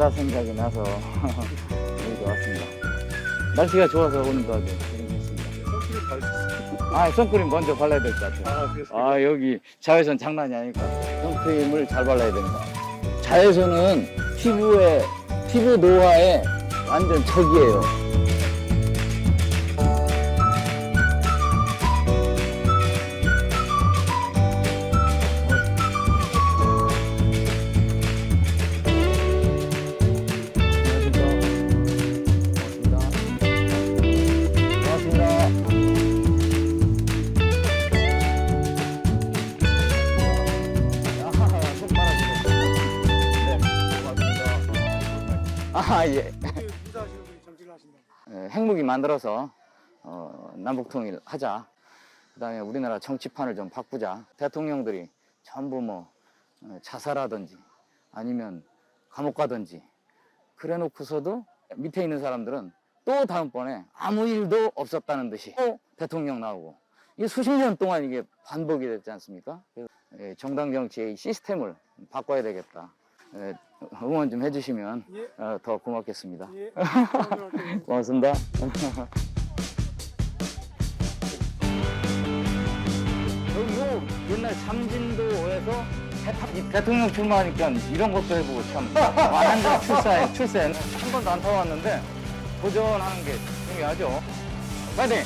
바다 생각이 나서 여기 왔습니다. 날씨가 좋아서 오는 거 같아요. 재밌습니다. 아, 선크림 먼저 발라야 될 것 같아요. 아, 아, 여기 자외선 장난이 아니니까 선크림을 잘 발라야 됩니다. 자외선은 피부에, 피부 노화에 완전 적이에요. 아, 예. 인사하시는 분이 정치를 하신다. 예, 핵무기 만들어서 어, 남북 통일 하자. 그다음에 우리나라 정치판을 좀 바꾸자. 대통령들이 전부 뭐 어, 자살하든지 아니면 감옥 가든지 그래 놓고서도 밑에 있는 사람들은 또 다음번에 아무 일도 없었다는 듯이 또 대통령 나오고 이게 수십 년 동안 이게 반복이 됐지 않습니까? 예, 정당 정치의 이 시스템을 바꿔야 되겠다. 예, 응원 좀 해주시면 예. 어, 더 고맙겠습니다. 예. 고맙습니다. 여기 요 옛날 삼진도에서 이 대통령 출마하니까 이런 것도 해보고 참 완한자 출사에 출세는 한 번도 안 타봤는데 도전하는 게 중요하죠. 파이팅!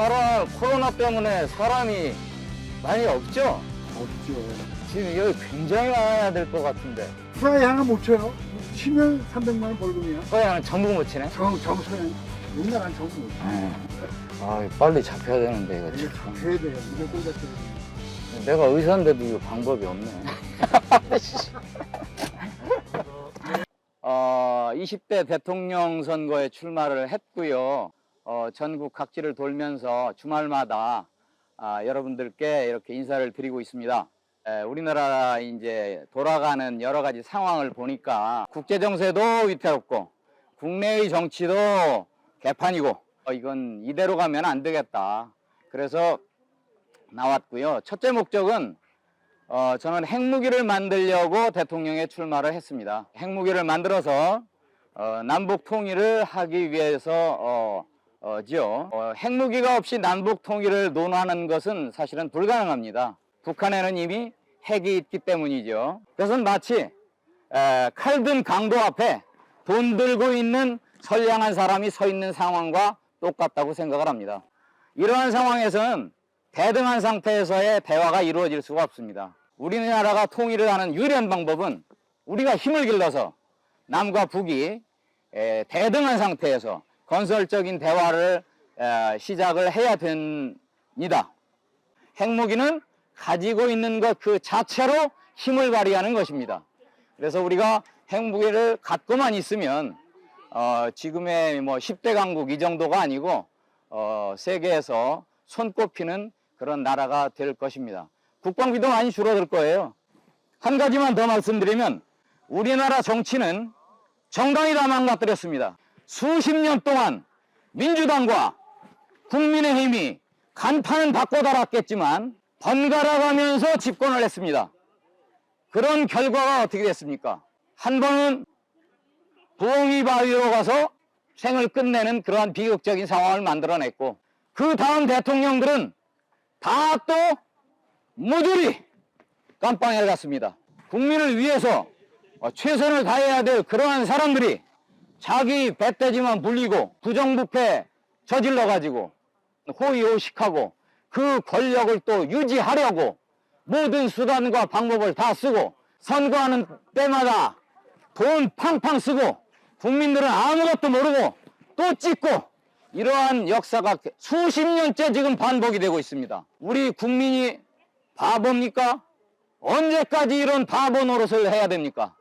사람, 코로나 때문에 사람이 많이 없죠? 없죠. 지금 여기 굉장히 많아야 될 것 같은데. 프라이 하나 못 쳐요. 치면 300만 원 벌금이야. 그냥 전부 못 치네? 정, 정수는 옛날한 정수 못 쳐. 아, 빨리 잡혀야 되는데, 이거 이게 참. 해야 돼요. 무조건 잡혀야 돼요. 내가 의사인데도 이거 방법이 없네. 어, 20대 대통령 선거에 출마를 했고요. 어, 전국 각지를 돌면서 주말마다 아, 여러분들께 이렇게 인사를 드리고 있습니다. 에, 우리나라 이제 돌아가는 여러 가지 상황을 보니까 국제 정세도 위태롭고 국내의 정치도 개판이고 어, 이건 이대로 가면 안 되겠다. 그래서 나왔고요. 첫째 목적은 어, 저는 핵무기를 만들려고 대통령에 출마를 했습니다. 핵무기를 만들어서 어, 남북 통일을 하기 위해서 어, 어 지요. 어, 핵무기가 없이 남북 통일을 논하는 것은 사실은 불가능합니다. 북한에는 이미 핵이 있기 때문이죠. 그것은 마치 칼든 강도 앞에 돈 들고 있는 선량한 사람이 서 있는 상황과 똑같다고 생각을 합니다. 이러한 상황에서는 대등한 상태에서의 대화가 이루어질 수가 없습니다. 우리나라가 통일을 하는 유일한 방법은 우리가 힘을 길러서 남과 북이 에, 대등한 상태에서 건설적인 대화를 에, 시작을 해야 됩니다. 핵무기는 가지고 있는 것 그 자체로 힘을 발휘하는 것입니다. 그래서 우리가 핵무기를 갖고만 있으면 어, 지금의 뭐 10대 강국 이 정도가 아니고 어, 세계에서 손꼽히는 그런 나라가 될 것입니다. 국방비도 많이 줄어들 거예요. 한 가지만 더 말씀드리면 우리나라 정치는 정당이 다 망가뜨렸습니다. 수십 년 동안 민주당과 국민의힘이 간판은 바꿔 달았겠지만 번갈아 가면서 집권을 했습니다. 그런 결과가 어떻게 됐습니까? 한 번은 부엉이 바위로 가서 생을 끝내는 그러한 비극적인 상황을 만들어냈고 그 다음 대통령들은 다 또 모조리 깜빵에 갔습니다. 국민을 위해서 어, 최선을 다해야 될 그러한 사람들이 자기 배때지만 불리고 부정부패 저질러 가지고 호의호식하고 그 권력을 또 유지하려고 모든 수단과 방법을 다 쓰고 선거하는 때마다 돈 팡팡 쓰고 국민들은 아무것도 모르고 또 찍고 이러한 역사가 수십 년째 지금 반복이 되고 있습니다. 우리 국민이 바보입니까? 언제까지 이런 바보 노릇을 해야 됩니까?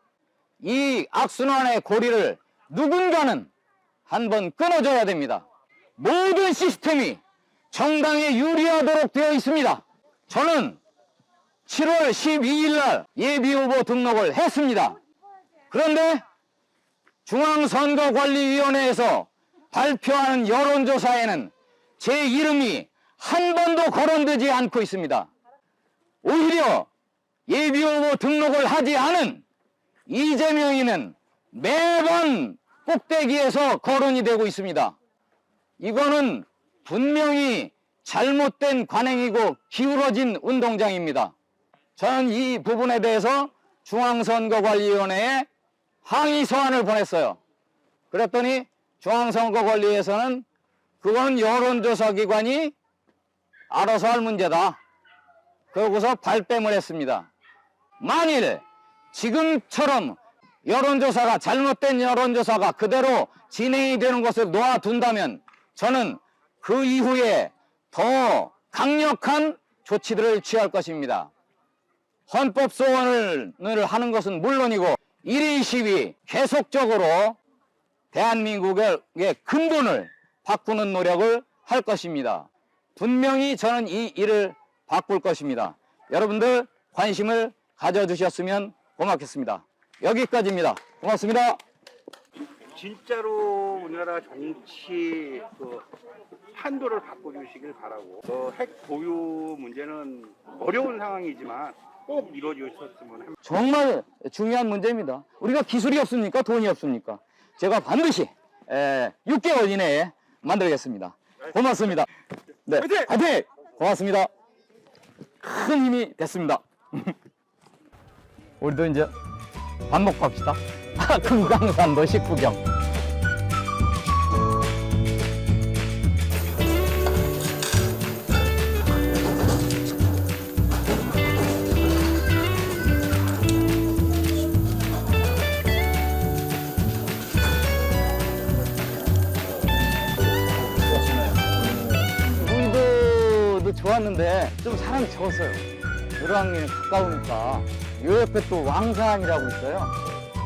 이 악순환의 고리를 누군가는 한번 끊어줘야 됩니다. 모든 시스템이 정당에 유리하도록 되어 있습니다. 저는 7월 12일 날 예비 후보 등록을 했습니다. 그런데 중앙선거관리위원회에서 발표하는 여론조사에는 제 이름이 한 번도 거론되지 않고 있습니다. 오히려 예비 후보 등록을 하지 않은 이재명이는 매번 꼭대기에서 거론이 되고 있습니다. 이거는 분명히 잘못된 관행이고 기울어진 운동장입니다. 저는 이 부분에 대해서 중앙선거관리위원회에 항의 서한을 보냈어요. 그랬더니 중앙선거관리에서는 그거는 여론조사 기관이 알아서 할 문제다. 그러고서 발뺌을 했습니다. 만일 지금처럼 여론조사가 잘못된 여론조사가 그대로 진행이 되는 것을 놓아둔다면 저는 그 이후에 더 강력한 조치들을 취할 것입니다. 헌법 소원을 하는 것은 물론이고 1인 시위 계속적으로 대한민국의 근본을 바꾸는 노력을 할 것입니다. 분명히 저는 이 일을 바꿀 것입니다. 여러분들 관심을 가져주셨으면 고맙겠습니다. 여기까지입니다. 고맙습니다. 진짜로 우리나라 정치 그 판도를 바꿔주시길 바라고 그핵 보유 문제는 어려운 상황이지만 꼭 이루어졌으면 합니다. 정말 중요한 문제입니다. 우리가 기술이 없습니까? 돈이 없습니까? 제가 반드시 에, 6개월 이내에 만들겠습니다. 고맙습니다. 네, 화이팅! 화이팅! 고맙습니다. 큰 힘이 됐습니다. 우리도 이제 밥 먹고 합시다. 금강산도 식구경. 우리도 좋았는데 좀 사람이 적었어요. 노량리는 가까우니까 요 옆에 또 왕산이라고 있어요.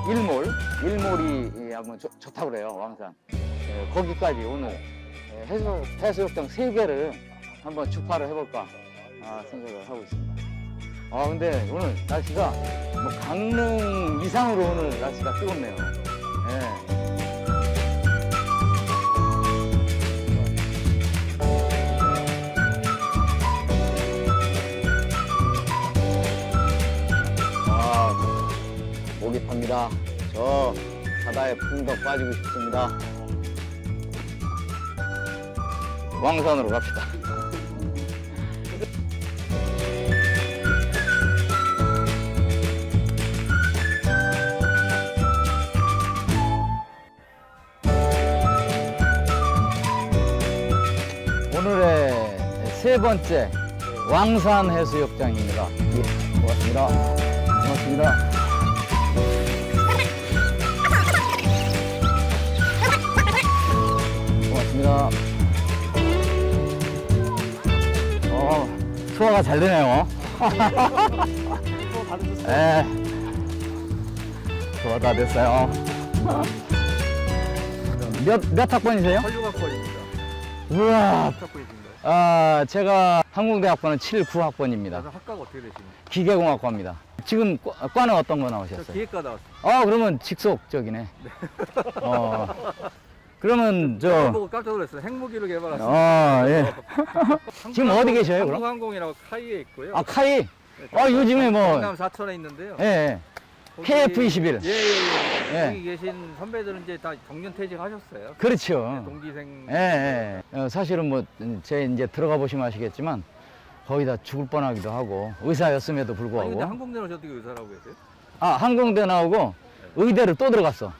일몰, 일몰이 예, 한번 좋- 좋다고 그래요. 왕산. 예, 거기까지 오늘 예, 해수, 해수욕장 세 개를 한번 주파를 해볼까 아, 생각을 하고 있습니다. 아 근데 오늘 날씨가 뭐 강릉 이상으로 오늘 날씨가 뜨겁네요. 예. 목입합니다. 저 바다에 풍덩 빠지고 싶습니다. 왕산으로 갑시다. 오늘의 세 번째 왕산 해수욕장입니다. 예, 고맙습니다. 고맙습니다. 고맙습니다. 어, 소화가 잘 되네요. 예. 소화 다 됐어요. 몇, 몇 학번이세요? 헐류학번입니다. 우와, 학번이십니다. 아, 제가 항공대학번은 7, 9학번입니다. 나는 학과가 어떻게 되십니까? 기계공학과입니다. 지금 과- 과는 어떤 거 저 나오셨어요? 기획과 나왔습니다. 아, 그러면 직속적이네. 어. 그러면 저, 보고 깜짝 놀랐어요. 핵무기를 개발했습니다. 어, 예. 지금 어디 계셔요, 그럼? 한국항공이라고 카이에 있고요. 아, 카이. 네, 아, 요즘에 뭐, 경남 사천에 있는데요. 예, 예. 거기- KF21. 예, 예, 예. 예. 거기 계신 선배들은 이제 다 정년 퇴직하셨어요. 그렇죠. 동기생. 예, 예. 어, 사실은 뭐, 제 이제 들어가 보시면 아시겠지만, 거의 다 죽을 뻔하기도 하고, 의사였음에도 아니 불구하고. 근데 항공대는 어떻게 의사라고 계세요? 아, 항공대 나오고, 의대를 또 들어갔어.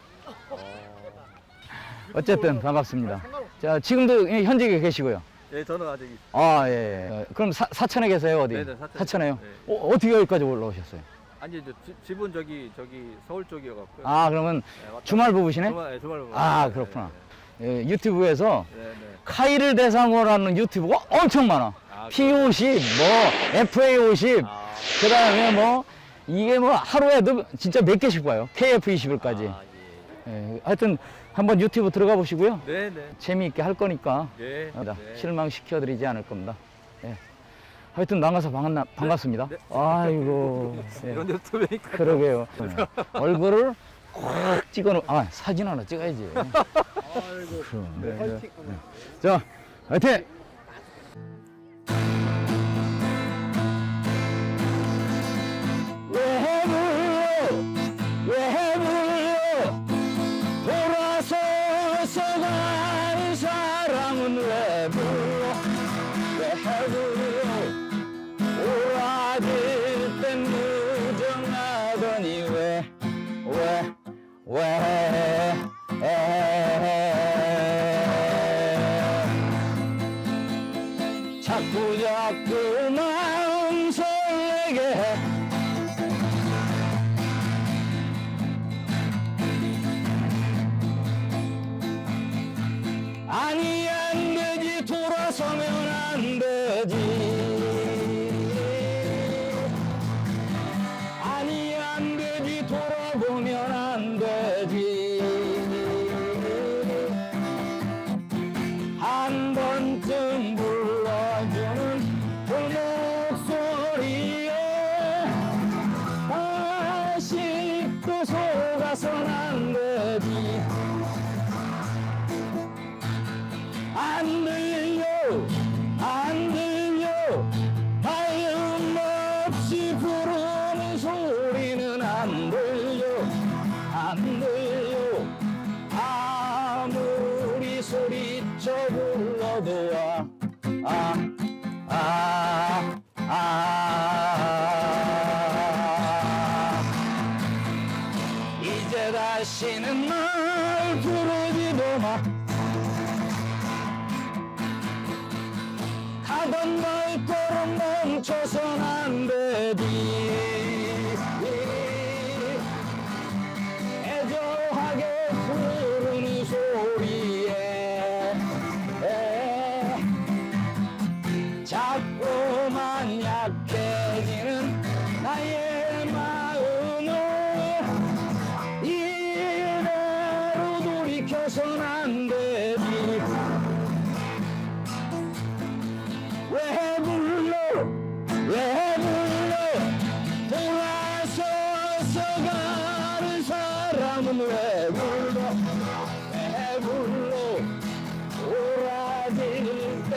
어쨌든 반갑습니다. 자, 지금도 현직에 계시고요. 예, 저는 아직 아, 예. 예. 어, 그럼 사, 사천에 계세요, 어디? 네네, 사천. 사천에요? 네. 어, 어떻게 여기까지 올라오셨어요? 아니 이제 지- 집은 저기 저기 서울 쪽이어갖고요. 아, 그러면 네, 주말. 부부시네? 주말, 예, 주말 부부. 아, 네, 그렇구나. 네, 예, 유튜브에서 네, 네. 카이를 대상으로 하는 유튜브가 엄청 많아. 아, P50, 뭐, FA50, 아, 그 다음에 뭐, 이게 뭐 하루에도 진짜 몇 개씩 봐요. KF21까지. 아, 예. 예, 하여튼 한번 유튜브 들어가 보시고요. 네, 네. 재미있게 할 거니까 예. 네. 네. 실망시켜드리지 않을 겁니다. 예. 하여튼 나가서 반갑나, 반갑습니다. 아이고. 예. 이런 데서 또 뵈니까 그러게요. 얼굴을 확 찍어 놓, 아, 사진 하나 찍어야지. 아이고. 네. 화이팅. 자, 화이팅! 자 소리쳐 불러도 아,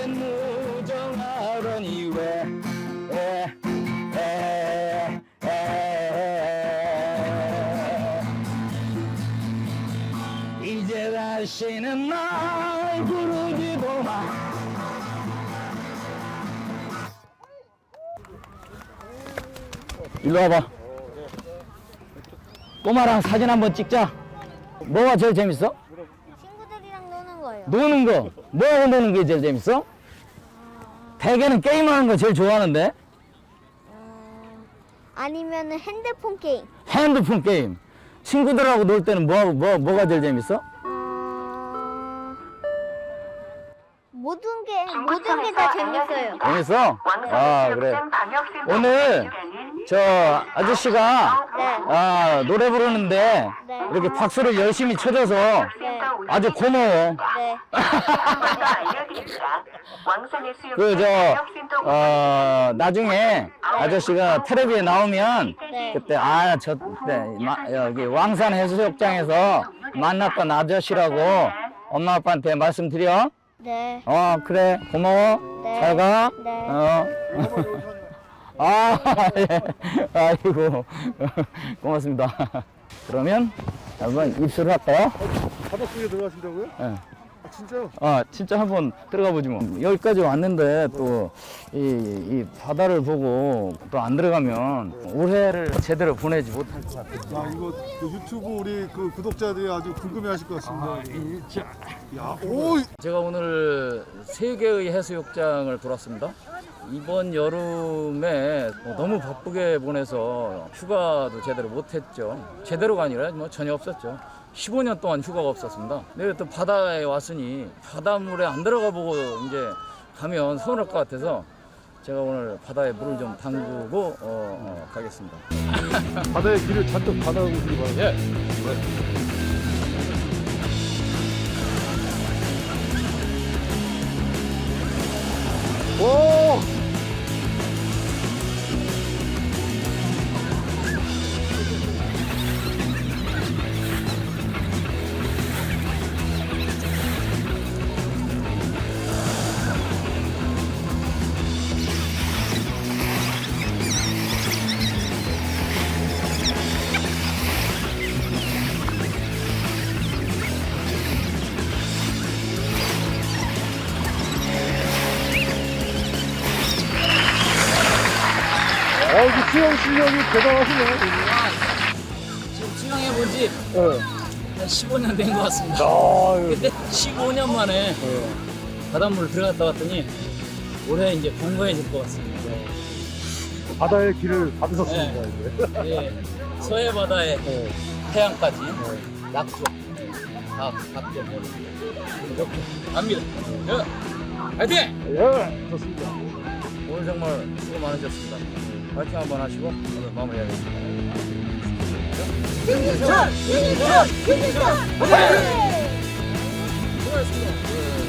무정하더니 왜 에, 에, 에. 이제 다시는 날 부르지도 마 일로 와봐. 꼬마랑 사진 한번 찍자. 뭐가 제일 재밌어? 친구들이랑 노는 거예요. 노는 거. 뭐하고 노는 게 제일 재밌어? 대개는 게임하는 거 제일 좋아하는데? 어, 아니면은 핸드폰 게임. 핸드폰 게임. 친구들하고 놀 때는 뭐하고, 뭐, 뭐가 제일 재밌어? 어, 모든 게 모든 게 다 재밌어요. 재밌어? 아, 그래. 오늘 저 아저씨가 네. 아, 노래 부르는데 네. 이렇게 박수를 열심히 쳐줘서 네. 아주 고마워. 네. 그, 저, 어, 나중에 아저씨가 텔레비에 나오면 네. 그때, 아, 저, 때, 마- 여기 왕산 해수욕장에서 만났던 아저씨라고 엄마 아빠한테 말씀드려. 네. 어, 그래. 고마워. 네. 잘 가. 네. 어. 아, 예. 아이고. 고맙습니다. 그러면 한번 입수를 할까요? 바닷 속에 들어가신다고요? 예. 아, 진짜요? 아, 진짜 한번 들어가 보지 뭐. 여기까지 왔는데 또 이, 이 바다를 보고 또 안 들어가면 올해를 제대로 보내지 못할 것 같아요. 아, 이거 그 유튜브 우리 그 구독자들이 아주 궁금해 하실 것 같습니다. 야, 오! 제가 오늘 세 개의 해수욕장을 돌았습니다. 이번 여름에 뭐 너무 바쁘게 보내서 휴가도 제대로 못했죠. 제대로가 아니라 뭐 전혀 없었죠. 15년 동안 휴가가 없었습니다. 근데 또 바다에 왔으니 바닷물에 안 들어가 보고 이제 가면 서운할 것 같아서 제가 오늘 바다에 물을 좀 담그고 어, 어, 가겠습니다. 바다의 길을 잔뜩 받아오시기 바랍니다. 예. 오! 실력이 대단하시네요. 지금 수영해 본 지 네. 한 15년 된 것 같습니다. 아, 근데 15년 만에 바닷물 들어갔다 왔더니 올해 이제 번거해질 것 같습니다. 바다의 길을 받으셨습니다, 이제. 예, 서해 바다에 네. 태양까지 낙조 다 각도 이렇게 갑니다. 예, 화이팅! 예, 좋습니다. 오늘 정말 수고 많으셨습니다. 파이팅 한번 하시고 오늘 마무리하겠습니다. 수고하셨습니다.